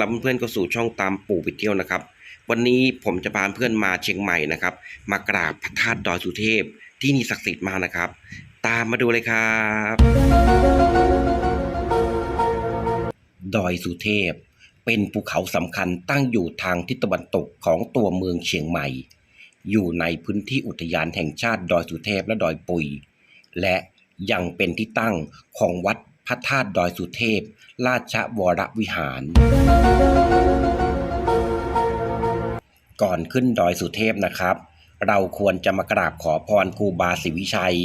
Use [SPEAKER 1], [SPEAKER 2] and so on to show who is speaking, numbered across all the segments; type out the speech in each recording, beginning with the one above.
[SPEAKER 1] รับเพื่อนๆเข้าสู่ช่องตามปู่ไปเที่ยวนะครับ วันนี้ผมจะพาเพื่อนมาเชียงใหม่นะครับ มากราบพระธาตุดอยสุเทพที่นี่ศักดิ์สิทธิ์มากนะครับ ตามมาดูเลยครับดอยสุเทพ เป็นภูเขาสำคัญตั้งอยู่ทางทิศตะวันตกของตัวเมืองเชียงใหม่ อยู่ในพื้นที่อุทยานแห่งชาติดอยสุเทพและดอยปุย และยังเป็นที่ตั้งของวัดพระธาตุดอยสุเทพ ราชวรวิหาร ก่อนขึ้นดอยสุเทพนะครับ เราควรจะมากราบขอพรครูบาศรีวิชัย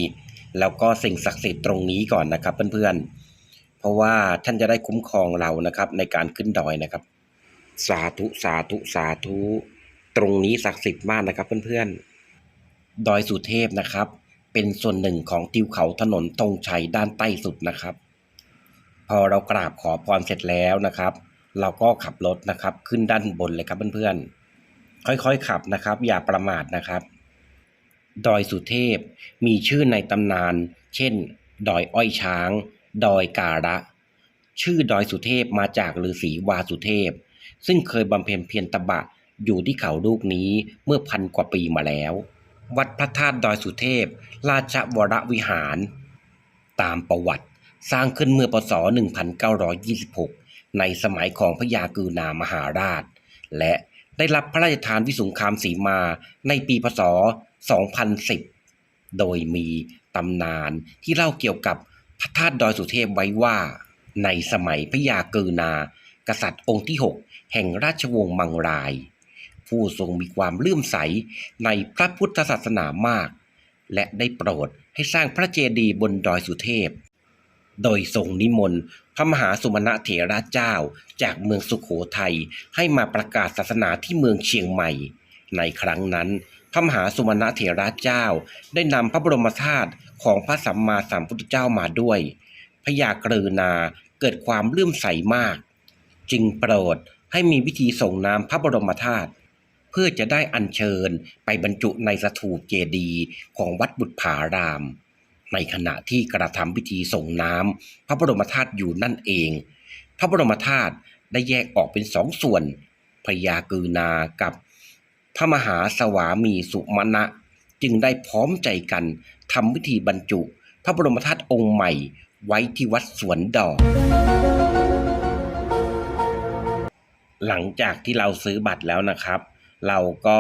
[SPEAKER 1] แล้วก็สิ่งศักดิ์สิทธิ์ตรงนี้ก่อนนะครับเพื่อนๆ เพราะว่าท่านจะได้คุ้มครองเรานะครับในการขึ้นดอยนะครับ สาธุสาธุสาธุ ตรงนี้ศักดิ์สิทธิ์มากนะครับเพื่อนๆ ดอยสุเทพนะครับ เป็นส่วนหนึ่งของทิวเขาถนนธงชัยด้านใต้สุดนะครับ พอเรากราบขอพรเสร็จแล้วนะครับ เราก็ขับรถนะครับ ขึ้นด้านบนเลยครับเพื่อนๆ ค่อยๆขับนะครับ อย่าประมาทนะครับ ดอยสุเทพมีชื่อในตำนาน เช่น ดอยอ้อยช้าง ดอยการะ ชื่อดอยสุเทพมาจากฤาษีวาสุเทพ ซึ่งเคยบำเพ็ญเพียรตบะอยู่ที่เขาลูกนี้เมื่อพันกว่าปีมาแล้ว วัดพระธาตุดอยสุเทพ ราชวรวิหาร ตามประวัติ สร้างขึ้นเมื่อปศ 1926 ในสมัยของพระยากือนามหาราช และได้รับพระราชทานวิสุงคามสีมาในปีพศ 2010 โดยมีตำนานที่เล่าเกี่ยวกับพระธาตุดอยสุเทพไว้ว่า ในสมัยพระยากือนา กษัตริย์องค์ที่ 6 แห่งราชวงศ์มังราย ผู้ทรงมีความเลื่อมใสในพระพุทธศาสนามาก และได้โปรดให้สร้างพระเจดีย์บนดอยสุเทพ โดยทรงนิมนต์พระมหาสุมณเถระเจ้าจากเมืองสุขโขทัยให้มาประกาศศาสนาที่เมืองเชียงใหม่ ในครั้งนั้น พระมหาสุมณเถระเจ้าได้นำพระบรมธาตุของพระสัมมาสัมพุทธเจ้ามาด้วยพระยากรุณาเกิดความเลื่อมใสมาก จึงโปรดให้มีพิธีส่งน้ำพระบรมธาตุเพื่อจะได้อัญเชิญไปบรรจุในสถูปเจดีย์ของวัดบุตรผาราม ในขณะที่กระทำพิธีส่งน้ำพระบรมธาตุอยู่นั่นเอง พระบรมธาตุได้แยกออกเป็นสองส่วนพระยากือนากับพระมหาสวามีสุมาณะ จึงได้พร้อมใจกันทำพิธีบรรจุ พระบรมธาตุองค์ใหม่ไว้ที่วัดสวนดอก หลังจากที่เราซื้อบัตรแล้วนะครับ เราก็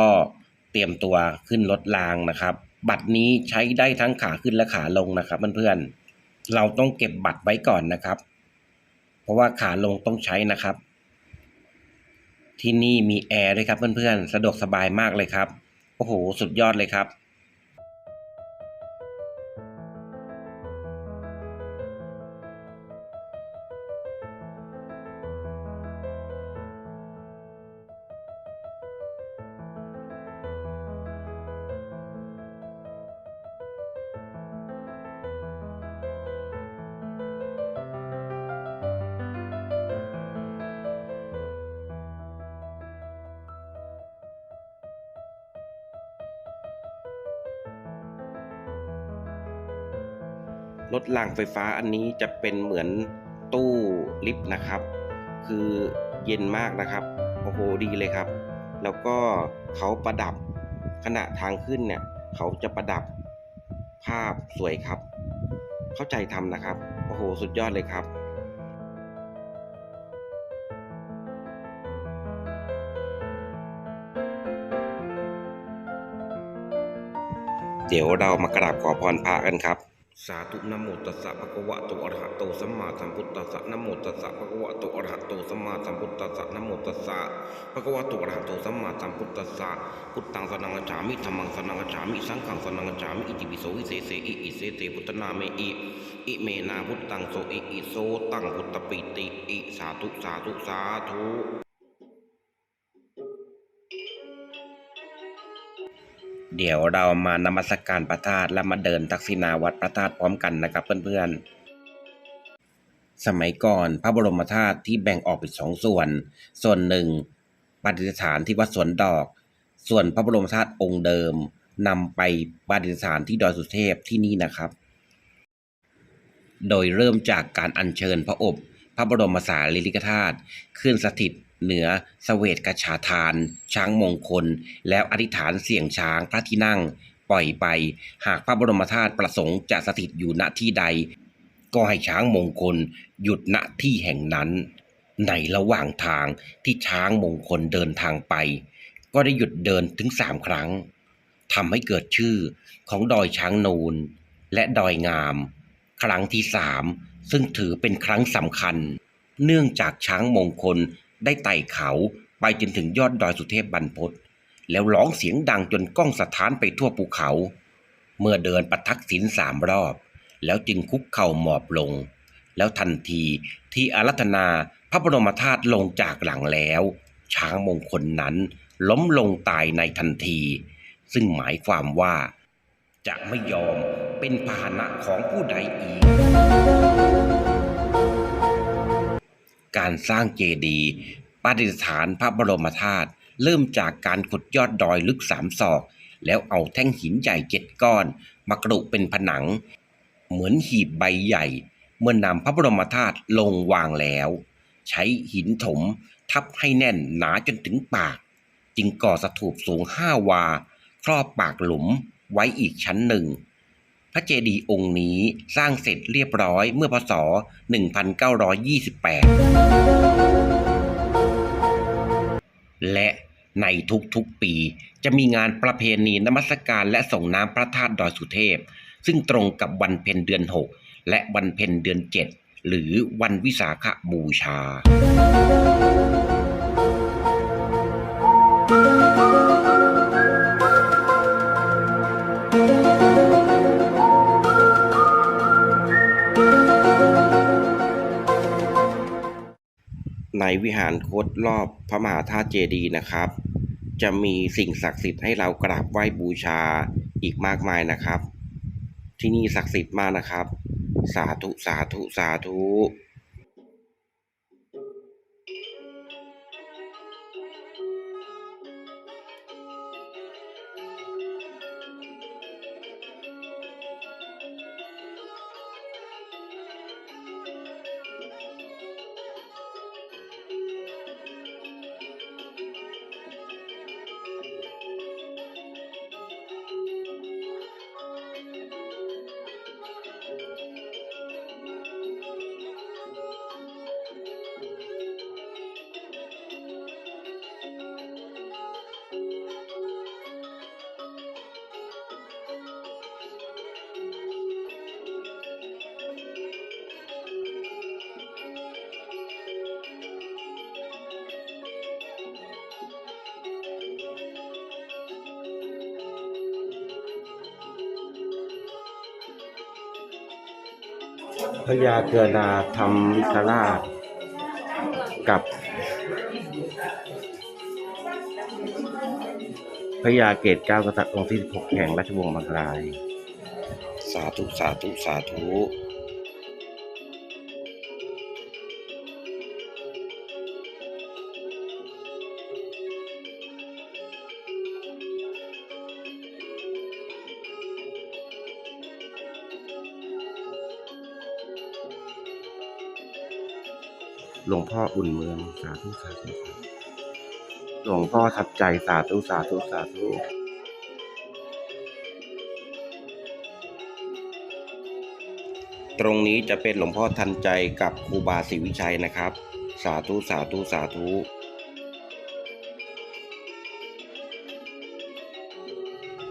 [SPEAKER 1] เตรียมตัวขึ้นรถรางนะครับ บัตรนี้ใช้ได้ทั้งขาขึ้นและขาลงนะครับเพื่อนๆเราต้องเก็บบัตรไว้ก่อนนะครับ เพราะว่าขาลงต้องใช้นะครับ ที่นี่มีแอร์ด้วยครับเพื่อนๆสะดวกสบายมากเลยครับโอ้โห สุดยอดเลยครับ รถรางไฟฟ้าอันนี้จะเป็นเหมือนตู้ลิฟต์นะครับ คือเย็นมากนะครับ โอ้โหดีเลยครับ แล้วก็เขาประดับขณะทางขึ้นเนี่ย เขาจะประดับภาพสวยครับ เข้าใจทำนะครับ โอ้โห สุดยอดเลยครับเดี๋ยวเรามากราบขอพรพระกันครับ สาธุนะโมตัสสะภะคะวะโตอะระหะโตสัมมาสัมพุทธัสสะนะโมตัสสะภะคะวะโตอะระหะโตสัมมาสัมพุทธัสสะนะโมตัสสะภะคะวะโตอะระหะโตสัมมาสัมพุทธัสสะพุทธังสนังกัจฉามิธัมมังสนังกัจฉามิสังฆังสนังกัจฉามิอิติปิโสวิเศษเสอิอิเสเตพุทธนาเมอิอิเมนาพุทธังโสอิอิโสตังพุทธปิติอิสาธุสาธุสาธุ เดี๋ยวเรามานมัสกการพระธาตุและมาเดินทักษิณาวัดพระธาตุพร้อมกันนะครับเพื่อนๆ สมัยก่อนพระบรมธาตุที่แบ่งออกเป็นสองส่วน ส่วนหนึ่งประดิษฐานที่วัดสวนดอก ส่วนพระบรมธาตุองค์เดิมนำไปประดิษฐานที่ดอยสุเทพที่นี่นะครับ โดยเริ่มจากการอัญเชิญพระอบพระบรมสารีริกธาตุขึ้นสถิต เหนือสเวตกชาทาน ช้างมงคล แล้วอธิษฐานเสี่ยงช้างพระที่นั่ง ปล่อยไป หากพระบรมธาตุประสงค์จะสถิตอยู่ณที่ใด ก็ให้ช้างมงคลหยุดณที่แห่งนั้น ในระหว่างทางที่ช้างมงคลเดินทางไป ก็ได้หยุดเดินถึงสามครั้งทำให้เกิดชื่อของดอยช้างนูน และดอยงาม ครั้งที่สามซึ่งถือเป็นครั้งสำคัญ เนื่องจากช้างมงคล ได้ไต่เขาไปจนถึงยอดดอยสุเทพบรรพตแล้วร้องเสียงดังจนก้องสะท้านไปทั่วภูเขา เมื่อเดินประทักษิณสามรอบ แล้วจึงคุกเข่าหมอบลง แล้วทันทีที่อารัธนาพระบรมธาตุลงจากหลังแล้ว ช้างมงคลนั้นล้มลงตายในทันที ซึ่งหมายความว่า จะไม่ยอมเป็นพาหนะของผู้ใดอีก การสร้างเจดีย์ประดิษฐานพระบรมธาตุเริ่มจากการขุดยอดดอยลึกสามศอก แล้วเอาแท่งหินใหญ่เจ็ดก้อน มากรุเป็นผนัง เหมือนหีบใบใหญ่ เมื่อนำพระบรมธาตุลงวางแล้ว ใช้หินถมทับให้แน่นหนาจนถึงปาก จึงก่อสถูปสูงห้าวา ครอบปากหลุมไว้อีกชั้นหนึ่ง พระเจดีย์องค์นี้สร้างเสร็จเรียบร้อยเมื่อพศ 1928 และในทุกๆปีจะมีงานประเพณีนมัสการและส่งน้ำพระธาตุดอยสุเทพ ซึ่งตรงกับวันเพ็ญเดือน 6 และวันเพ็ญเดือน 7 หรือวันวิสาขบูชา ในวิหารโคตรรอบพระมหาธาตุเจดีย์นะครับ จะมีสิ่งศักดิ์สิทธิ์ให้เรากราบไหว้บูชาอีกมากมายนะครับ ที่นี่ศักดิ์สิทธิ์มากนะครับ สาธุสาธุสาธุ พญาเกือนาธรรมิคราชกับพญาเกตเก้ากษัตริย์องค์ที่ 16 แห่งราชวงศ์มังราย สาธุ สาธุ สาธุ หลวงพ่ออุ่นเมืองสาธุสาธุหลวงพ่อทับใจสาธุสาธุสาธุตรงนี้จะเป็นหลวงพ่อทันใจกับครูบาศรีวิชัยนะครับ สาธุสาธุสาธุ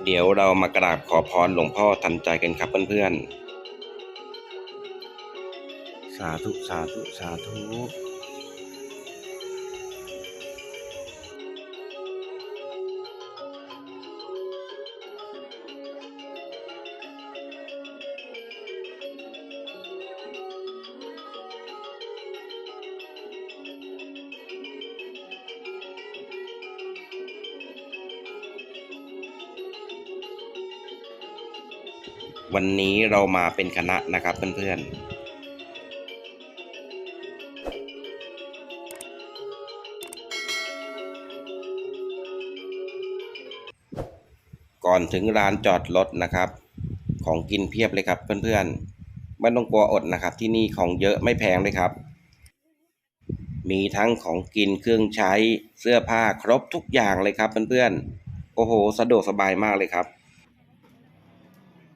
[SPEAKER 1] เดี๋ยวเรามากราบขอพรหลวงพ่อทันใจกันครับเพื่อนๆ สาธุ สาธุ สาธุ วันนี้เรามาเป็นคณะนะครับเพื่อนๆก่อนถึงลานจอดรถนะครับ ของกินเพียบเลยครับเพื่อนๆไม่ต้องกลัวอดนะครับ ที่นี่ของเยอะไม่แพงเลยครับ มีทั้งของกินเครื่องใช้เสื้อผ้าครบทุกอย่างเลยครับเพื่อนๆโอ้โห สะดวกสบายมากเลยครับ